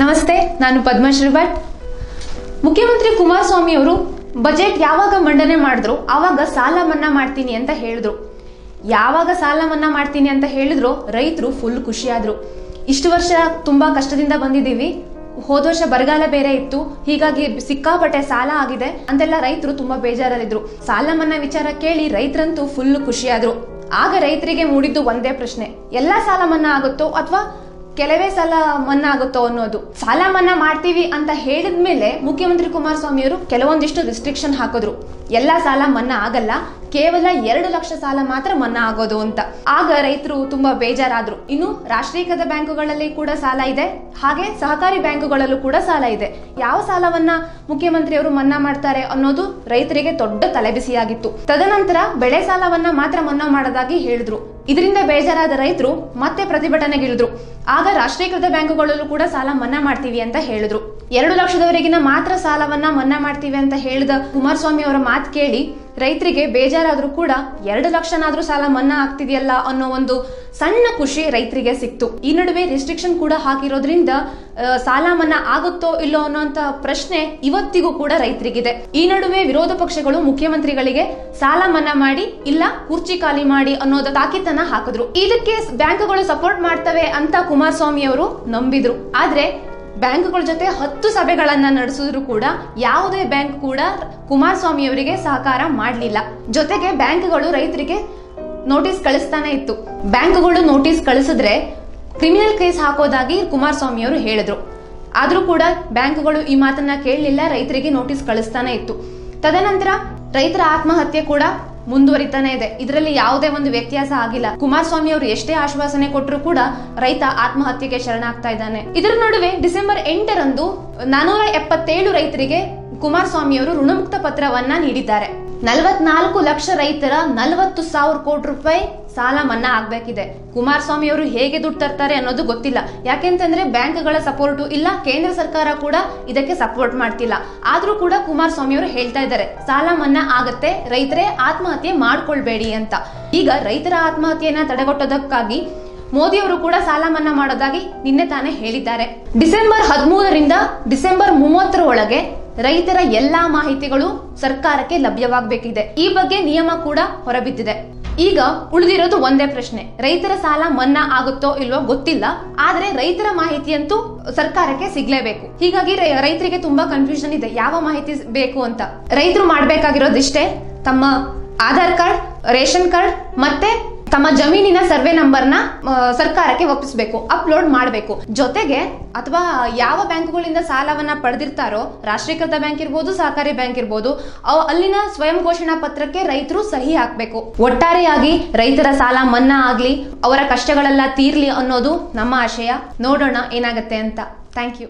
ನಮಸ್ತೆ, ನಾನು ಪದ್ಮಶ್ರೀ ಭಟ್ ಮುಖ್ಯಮಂತ್ರಿ ಕುಮಾರಸ್ವಾಮಿ ಅವರು ಬಜೆಟ್ ಯಾವಾಗ ಮಂಡನೆ ಮಾಡಿದ್ರು, ಆವಾಗ ಸಾಲ ಮನ್ನಾ ಮಾಡ್ತೀನಿ ಅಂತ ಹೇಳಿದ್ರು. ಯಾವಾಗ ಸಾಲ ಮನ್ನಾ ಮಾಡ್ತೀನಿ ಅಂತ ಹೇಳಿದ್ರು, ರೈತರು ಫುಲ್ ಖುಷಿಯಾದ್ರು. ಇಷ್ಟು ವರ್ಷ ತುಂಬಾ ಕಷ್ಟದಿಂದ ಬಂದಿದ್ದೀವಿ. ಹೋದ ವರ್ಷ ಬರಗಾಲ ಬೇರೆ ಇತ್ತು, ಹೀಗಾಗಿ ಸಿಕ್ಕಾಪಟ್ಟೆ ಸಾಲ ಆಗಿದೆ ಅಂತೆಲ್ಲ ರೈತರು ತುಂಬಾ ಬೇಜಾರಲ್ಲಿದ್ರು. ಸಾಲ ಮನ್ನಾ ವಿಚಾರ ಕೇಳಿ ರೈತರಂತೂ ಫುಲ್ ಖುಷಿಯಾದ್ರು. ಆಗ ರೈತರಿಗೆ ಮೂಡಿದ್ದು ಒಂದೇ ಪ್ರಶ್ನೆ, ಎಲ್ಲಾ ಸಾಲ ಮನ್ನಾ ಆಗುತ್ತೋ ಅಥವಾ ಕೆಲವೇ ಸಲ ಮನ್ನಾ ಆಗುತ್ತೋ ಅನ್ನೋದು. ಸಾಲ ಮನ್ನಾ ಮಾಡ್ತೀವಿ ಅಂತ ಹೇಳಿದ್ಮೇಲೆ ಮುಖ್ಯಮಂತ್ರಿ ಕುಮಾರಸ್ವಾಮಿಯವರು ಕೆಲವೊಂದಿಷ್ಟು ರಿಸ್ಟ್ರಿಕ್ಷನ್ ಹಾಕಿದ್ರು. ಎಲ್ಲ ಸಾಲ ಮನ್ನಾ ಆಗಲ್ಲ. ಕೇವಲ ಎರಡು ಲಕ್ಷ ಸಾಲ ಮಾತ್ರ ಮನ್ನಾ ಆಗೋದು ಅಂತ. ಆಗ ರೈತರು ತುಂಬಾ ಬೇಜಾರಾದ್ರು. ಇನ್ನು ರಾಷ್ಟ್ರೀಕೃತ ಬ್ಯಾಂಕುಗಳಲ್ಲಿ ಕೂಡ ಸಾಲ ಇದೆ. ಹಾಗೆ ಸಹಕಾರಿ ಬ್ಯಾಂಕುಗಳಲ್ಲೂ ಕೂಡ ಸಾಲ ಇದೆ. ಯಾವ ಸಾಲವನ್ನ ಮುಖ್ಯಮಂತ್ರಿಯವರು ಮನ್ನಾ ಮಾಡ್ತಾರೆ ಅನ್ನೋದು ರೈತರಿಗೆ ದೊಡ್ಡ ತಲೆಬಿಸಿಯಾಗಿತ್ತು. ತದನಂತರ ಬೆಳೆ ಸಾಲವನ್ನ ಮಾತ್ರ ಮನ್ನಾ ಮಾಡೋದಾಗಿ ಹೇಳಿದ್ರು. ಇದರಿಂದ ಬೇಜಾರಾದ ರೈತರು ಮತ್ತೆ ಪ್ರತಿಭಟನೆಗಿಳಿದ್ರು. ಆಗ ರಾಷ್ಟ್ರೀಕೃತ ಬ್ಯಾಂಕುಗಳಲ್ಲೂ ಕೂಡ ಸಾಲ ಮನ್ನಾ ಮಾಡ್ತೀವಿ ಅಂತ ಹೇಳಿದ್ರು. ಎರಡು ಲಕ್ಷದವರೆಗಿನ ಮಾತ್ರ ಸಾಲವನ್ನ ಮನ್ನಾ ಮಾಡ್ತೀವಿ ಅಂತ ಹೇಳಿದ ಕುಮಾರಸ್ವಾಮಿ ಅವರ ಮಾತು ಕೇಳಿ ರೈತರಿಗೆ ಬೇಜಾರಾದ್ರೂ ಕೂಡ ಎರಡು ಲಕ್ಷನಾದ್ರೂ ಸಾಲ ಮನ್ನಾ ಆಗ್ತಿದೆಯಲ್ಲ ಅನ್ನೋ ಒಂದು ಸಣ್ಣ ಖುಷಿ ರೈತರಿಗೆ ಸಿಕ್ತು. ಈ ನಡುವೆ ರೆಸ್ಟ್ರಿಕ್ಷನ್ ಕೂಡ ಹಾಕಿರೋದ್ರಿಂದ ಸಾಲ ಮನ್ನಾ ಆಗುತ್ತೋ ಇಲ್ಲೋ ಅನ್ನೋಂತ ಪ್ರಶ್ನೆ ಇವತ್ತಿಗೂ ಕೂಡ ರೈತರಿಗಿದೆ. ಈ ನಡುವೆ ವಿರೋಧ ಪಕ್ಷಗಳು ಮುಖ್ಯಮಂತ್ರಿಗಳಿಗೆ ಸಾಲ ಮನ್ನಾ ಮಾಡಿ, ಇಲ್ಲ ಕುರ್ಚಿ ಖಾಲಿ ಮಾಡಿ ಅನ್ನೋದ ತಾಕೀತನ್ನ ಹಾಕಿದ್ರು. ಇದಕ್ಕೆ ಬ್ಯಾಂಕ್ಗಳು ಸಪೋರ್ಟ್ ಮಾಡ್ತವೆ ಅಂತ ಕುಮಾರಸ್ವಾಮಿ ಅವರು ನಂಬಿದ್ರು. ಆದ್ರೆ ಬ್ಯಾಂಕ್ಗಳ ಜೊತೆ ಹತ್ತು ಸಭೆಗಳನ್ನ ನಡೆಸಿದ್ರು ಕೂಡ ಯಾವುದೇ ಬ್ಯಾಂಕ್ ಕೂಡ ಕುಮಾರಸ್ವಾಮಿ ಅವರಿಗೆ ಸಹಕಾರ ಮಾಡಲಿಲ್ಲ. ಜೊತೆಗೆ ಬ್ಯಾಂಕ್ಗಳು ರೈತರಿಗೆ ನೋಟಿಸ್ ಕಳಿಸ್ತಾನೆ ಇತ್ತು. ಬ್ಯಾಂಕ್ಗಳು ನೋಟಿಸ್ ಕಳಿಸಿದ್ರೆ ಕ್ರಿಮಿನಲ್ ಕೇಸ್ ಹಾಕೋದಾಗಿ ಕುಮಾರಸ್ವಾಮಿ ಅವರು ಹೇಳಿದ್ರು. ಆದ್ರೂ ಕೂಡ ಬ್ಯಾಂಕ್ಗಳು ಈ ಮಾತನ್ನ ಕೇಳಲಿಲ್ಲ, ರೈತರಿಗೆ ನೋಟಿಸ್ ಕಳಿಸ್ತಾನೆ ಇತ್ತು. ತದನಂತರ ರೈತರ ಆತ್ಮಹತ್ಯೆ ಕೂಡ ಮುಂದುವರಿತಾನೆ ಇದೆ. ಇದರಲ್ಲಿ ಯಾವುದೇ ಒಂದು ವ್ಯತ್ಯಾಸ ಆಗಿಲ್ಲ. ಕುಮಾರಸ್ವಾಮಿ ಅವರು ಎಷ್ಟೇ ಆಶ್ವಾಸನೆ ಕೊಟ್ಟರು ಕೂಡ ರೈತ ಆತ್ಮಹತ್ಯೆಗೆ ಶರಣಾಗ್ತಾ ಇದ್ದಾನೆ. ಇದರ ನಡುವೆ ಡಿಸೆಂಬರ್ ಎಂಟರಂದು ನಾನೂರ ಎಪ್ಪತ್ತೇಳು ರೈತರಿಗೆ ಕುಮಾರಸ್ವಾಮಿ ಅವರು ಋಣಮುಕ್ತ ಪತ್ರವನ್ನ ನೀಡಿದ್ದಾರೆ. ನಲವತ್ನಾಲ್ಕು ಲಕ್ಷ ರೈತರ ನಲವತ್ತು ಸಾವಿರ ಕೋಟಿ ರೂಪಾಯಿ ಸಾಲ ಮನ್ನಾ ಆಗ್ಬೇಕಿದೆ. ಕುಮಾರಸ್ವಾಮಿ ಅವರು ಹೇಗೆ ದುಡ್ಡು ತರ್ತಾರೆ ಅನ್ನೋದು ಗೊತ್ತಿಲ್ಲ. ಯಾಕೆಂತಂದ್ರೆ ಬ್ಯಾಂಕ್ಗಳ ಸಪೋರ್ಟು ಇಲ್ಲ, ಕೇಂದ್ರ ಸರ್ಕಾರ ಕೂಡ ಇದಕ್ಕೆ ಸಪೋರ್ಟ್ ಮಾಡ್ತಿಲ್ಲ. ಆದ್ರೂ ಕೂಡ ಕುಮಾರಸ್ವಾಮಿ ಅವರು ಹೇಳ್ತಾ ಇದ್ದಾರೆ, ಸಾಲ ಮನ್ನಾ ಆಗತ್ತೆ, ರೈತರೇ ಆತ್ಮಹತ್ಯೆ ಮಾಡ್ಕೊಳ್ಬೇಡಿ ಅಂತ. ಈಗ ರೈತರ ಆತ್ಮಹತ್ಯೆಯನ್ನ ತಡೆಗಟ್ಟೋದಕ್ಕಾಗಿ ಮೋದಿ ಅವರು ಕೂಡ ಸಾಲ ಮನ್ನಾ ಮಾಡೋದಾಗಿ ನಿನ್ನೆ ತಾನೇ ಹೇಳಿದ್ದಾರೆ. ಡಿಸೆಂಬರ್ ಹದಿಮೂರರಿಂದ ಡಿಸೆಂಬರ್ ಮೂವತ್ತರ ಒಳಗೆ ರೈತರ ಎಲ್ಲಾ ಮಾಹಿತಿಗಳು ಸರ್ಕಾರಕ್ಕೆ ಲಭ್ಯವಾಗಬೇಕಿದೆ. ಈ ಬಗ್ಗೆ ನಿಯಮ ಕೂಡ ಹೊರಬಿದ್ದಿದೆ. ಈಗ ಉಳಿದಿರೋದು ಒಂದೇ ಪ್ರಶ್ನೆ. ರೈತರ ಸಾಲ ಮನ್ನಾ ಆಗುತ್ತೋ ಇಲ್ವೋ ಗೊತ್ತಿಲ್ಲ. ಆದ್ರೆ ರೈತರ ಮಾಹಿತಿಯಂತೂ ಸರ್ಕಾರಕ್ಕೆ ಸಿಗ್ಲೇಬೇಕು. ಹೀಗಾಗಿ ರೈತರಿಗೆ ತುಂಬಾ ಕನ್ಫ್ಯೂಷನ್ ಇದೆ. ಯಾವ ಮಾಹಿತಿ ಬೇಕು ಅಂತ. ರೈತರು ಮಾಡ್ಬೇಕಾಗಿರೋದಿಷ್ಟೇ. ತಮ್ಮ ಆಧಾರ್ ಕಾರ್ಡ್, ರೇಷನ್ ಕಾರ್ಡ್ ಮತ್ತೆ ತಮ್ಮ ಜಮೀನಿನ ಸರ್ವೆ ನಂಬರ್ನ ಸರ್ಕಾರಕ್ಕೆ ಒಪ್ಪಿಸಬೇಕು ಅಪ್ಲೋಡ್ ಮಾಡಬೇಕು. ಜೊತೆಗೆ, ಅಥವಾ ಯಾವ ಬ್ಯಾಂಕ್ಗಳಿಂದ ಸಾಲವನ್ನ ಪಡೆದಿರ್ತಾರೋ, ರಾಷ್ಟ್ರೀಕೃತ ಬ್ಯಾಂಕ್ ಇರ್ಬೋದು ಸಹಕಾರಿ ಬ್ಯಾಂಕ್ ಇರ್ಬೋದು ಅಲ್ಲಿನ ಸ್ವಯಂ ಘೋಷಣಾ ಪತ್ರಕ್ಕೆ ರೈತರು ಸಹಿ ಹಾಕಬೇಕು. ಒಟ್ಟಾರೆಯಾಗಿ ರೈತರ ಸಾಲ ಮನ್ನಾ ಆಗ್ಲಿ, ಅವರ ಕಷ್ಟಗಳೆಲ್ಲ ತೀರ್ಲಿ ಅನ್ನೋದು ನಮ್ಮ ಆಶಯ. ನೋಡೋಣ ಏನಾಗುತ್ತೆ ಅಂತ. Thank you